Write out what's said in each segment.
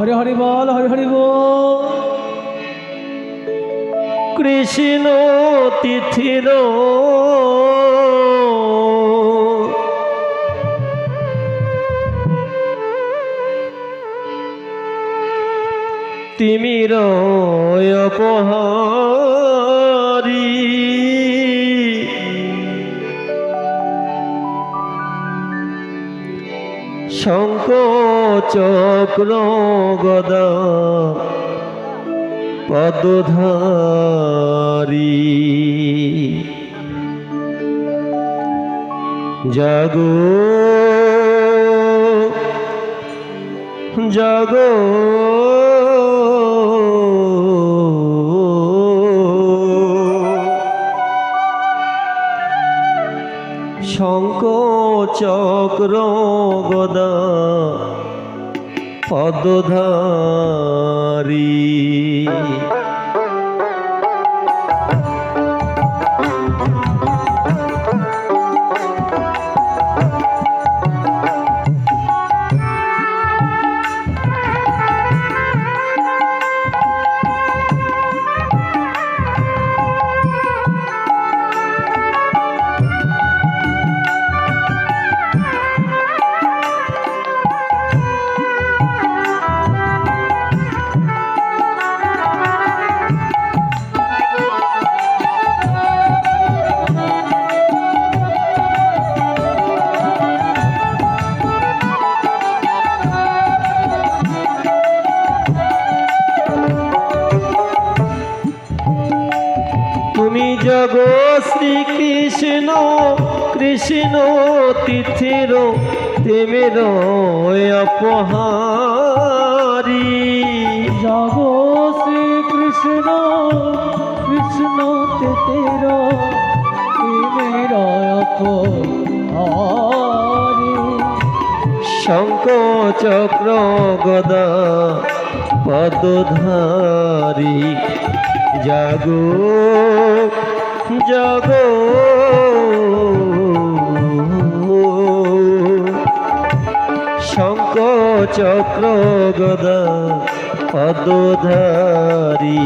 হরি হরি বল হরি হরি বল। কৃষ্ণ তিথির তিমির অপহারি। শঙ্খ চক্র গদা পদধারী। জাগো জাগো। শঙ্খ চক্র গদা পদধারী। তুমি জগ শ্রীকৃষ্ণ কৃষ্ণ তিথির তেমের অপহারি। জগ শ্রী কৃষ্ণ কৃষ্ণ তেতের তিমের হরি শঙ্খ চক্র গদা পদধারী। জাগো জাগো। শঙ্খ চক্র গদা পদধারী।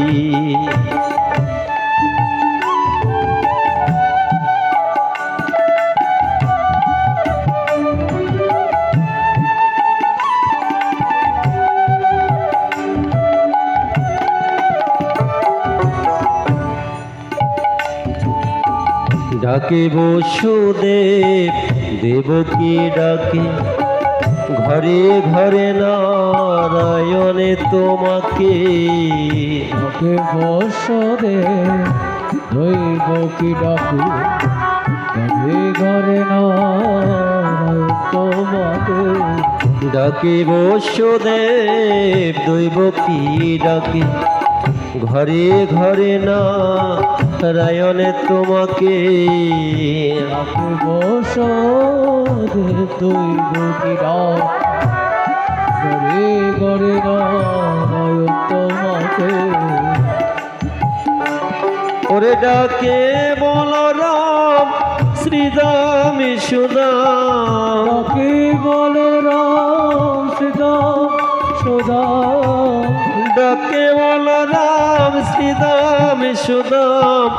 ডাকে বসুদেব দেবকী ডাকে ঘরে ঘরে নারায়ণে তোমাকে। ওকে বসরে দৈব কি ডাকু তবে ঘরে নয় তোমাকে। ডাকে বসুদেব দৈবকী ডাকে ঘরে ঘরে না রায়নে তোমাকে ঘরে ঘরে নয় তোমাকে। ওরে ডাকে বলরাম শ্রীদাম সুদাম বলে রাম ডাকে বলরাম শ্রীদাম সুদাম,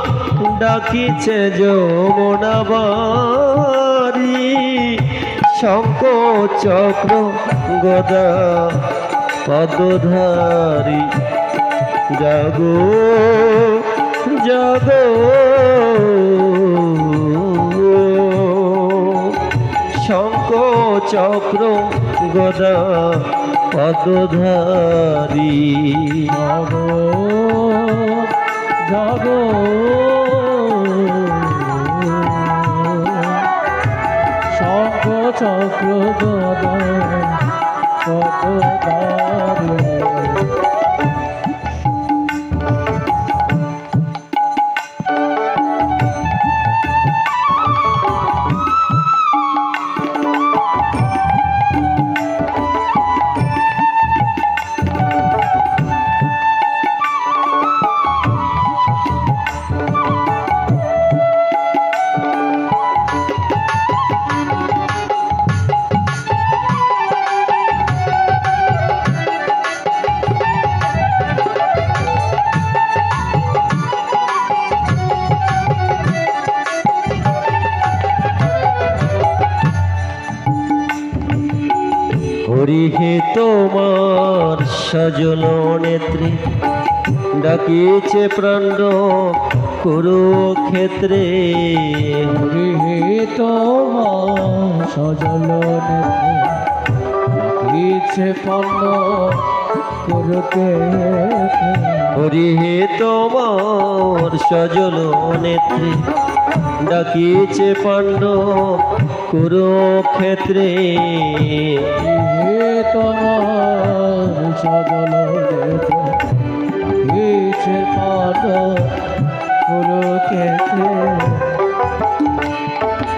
ডাকিছে যমুনাবারি শঙ্খ চক্র গদা পদধারী, জাগো জাগো। শঙ্খ চক্র গদা পদধারী। Jug jug. শঙ্খ চক্র গদা হরি তোমার সজল নেত্রী। ডাকিছে প্রাণ্ড কুরুক্ষেত্রে। তোমার সজল নেত্রে ইচ্ছে পণ্য করতে হরি হে তোমার সজল নেত্রী ডাকিছে পাণ্ড কুরুক্ষেত্রে। তোমার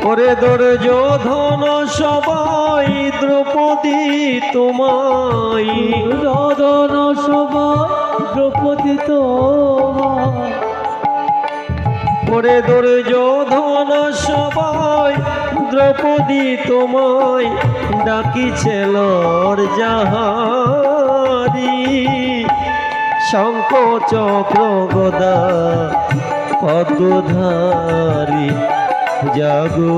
ওরে দুর্যোধন সবাই দ্রৌপদী তোমায়। রদন সবাই দ্রৌপদী তোমার ওরে দুর্যোধন সবাই দ্রৌপদী তোমায় ডাকিছে লর যাহারি শঙ্খ চক্র গদা পদ্মধারী, জাগো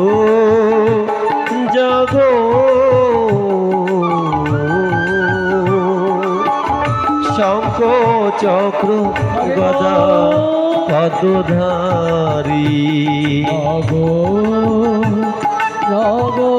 জাগো। শঙ্খ চক্র গদা পদ্মধারী রাগো রাগো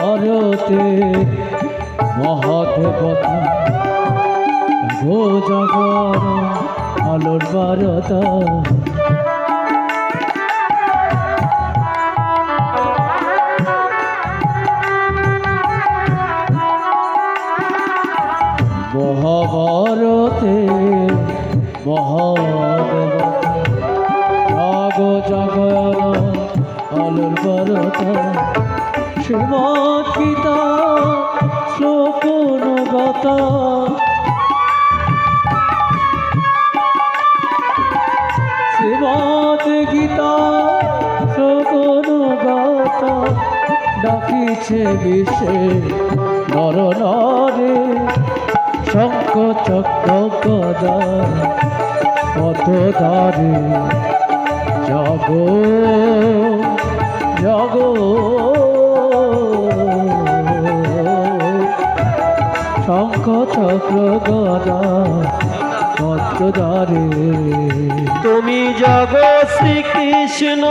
মহাভারতে মহাদেবতা। গো জগর আলোর বারতা। মহাভারতে মহাদেবতা। জাগো জাগর আলোর বারতা। গীতা শ্লোকনুগত শ্রীমৎ গীতা শ্লোকনুগত ডাকিছে বিশ্বে নর নরে শঙ্খ চক্র গদা পথধারে জাগো জাগো। শঙ্খ চক্র তুমি জগ শ্রীকৃষ্ণ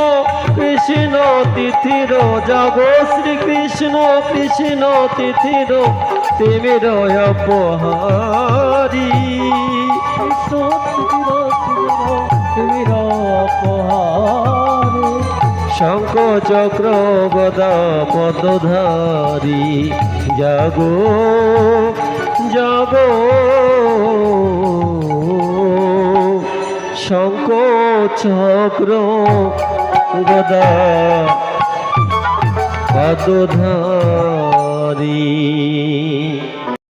কৃষ্ণ তিথির, জগ শ্রীকৃষ্ণ কৃষ্ণ তিথির তিমির অপহারি তিমির অপহারে। শঙ্খ চক্র গদা পদধারী, জাগো। জাগো শঙ্খ চক্র গদা পদধারী